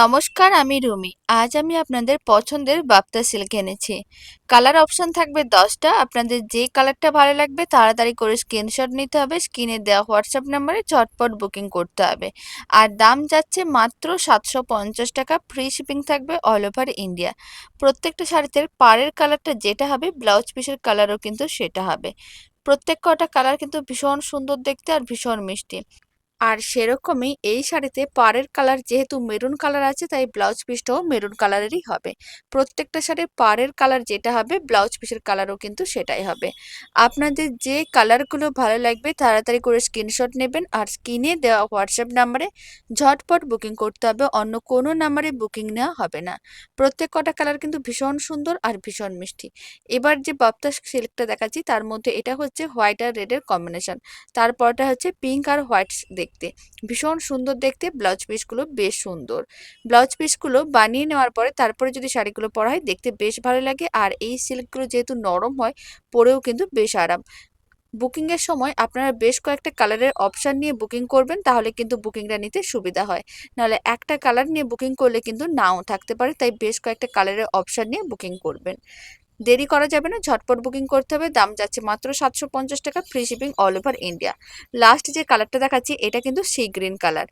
নমস্কার, আমি রুমি। আজ আমি আপনাদের পছন্দের বাপ্তা সিল্ক এনেছি। কালার অপশন থাকবে দশটা। আপনাদের যে কালারটা ভালো লাগবে তাড়াতাড়ি করে স্ক্রিনশট নিতে হবে। স্ক্রিনে দেওয়া হোয়াটসঅ্যাপ নাম্বারে চটপট বুকিং করতে হবে। আর দাম যাচ্ছে মাত্র সাতশো পঞ্চাশ টাকা। ফ্রি শিপিং থাকবে অল ওভার ইন্ডিয়া প্রত্যেকটা শাড়িতে পাড়ের কালারটা যেটা হবে, ব্লাউজ পিসের কালারও কিন্তু সেটা হবে। প্রত্যেক কটা কালার কিন্তু ভীষণ সুন্দর দেখতে আর ভীষণ মিষ্টি। আর সেরকমই এই শাড়িতে পাড়ের কালার যেহেতু মেরুন কালার আছে, তাই ব্লাউজ পিসটাও মেরুন কালারেরই হবে। প্রত্যেকটা শাড়ির পাড়ের কালার যেটা হবে, ব্লাউজ পিসের কালারও কিন্তু সেটাই হবে। আপনাদের যে কালারগুলো ভালো লাগবে তাড়াতাড়ি করে স্ক্রিনশট নেবেন আর স্ক্রিনে দেওয়া হোয়াটসঅ্যাপ নাম্বারে ঝটপট বুকিং করতে হবে, অন্য কোনো নাম্বারে বুকিং নেওয়া হবে না। প্রত্যেক কটা কালার কিন্তু ভীষণ সুন্দর আর ভীষণ মিষ্টি। এবার যে বাপ্তা সিল্কটা দেখাচ্ছি, তার মধ্যে এটা হচ্ছে হোয়াইট আর রেডের কম্বিনেশন। তারপরটা হচ্ছে পিঙ্ক আর হোয়াইট দেখতে। ভীষণ সুন্দর দেখতে, ব্লাউজ পিসগুলো বেশ সুন্দর। ব্লাউজ পিসগুলো বানিয়ে নেওয়ার পরে তারপরে যদি শাড়িগুলো পরা হয় দেখতে বেশ ভালো লাগে আর এই সিল্কগুলো যেহেতু নরম হয়, পরেও কিন্তু বেশ আরাম। বুকিংয়ের সময় আপনারা বেশ কয়েকটা কালারের অপশান নিয়ে বুকিং করবেন, তাহলে কিন্তু বুকিংটা নিতে সুবিধা হয়। নাহলে একটা কালার নিয়ে বুকিং করলে কিন্তু নাও থাকতে পারে, তাই বেশ কয়েকটা কালারের অপশান নিয়ে বুকিং করবেন। দেরি করা যাবে না, ঝটপট বুকিং করতে হবে। দাম যাচ্ছে মাত্র সাতশো পঞ্চাশ টাকা free shipping all over India last যে কালারটা দেখাচ্ছি, এটা কিন্তু সি গ্রিন কালার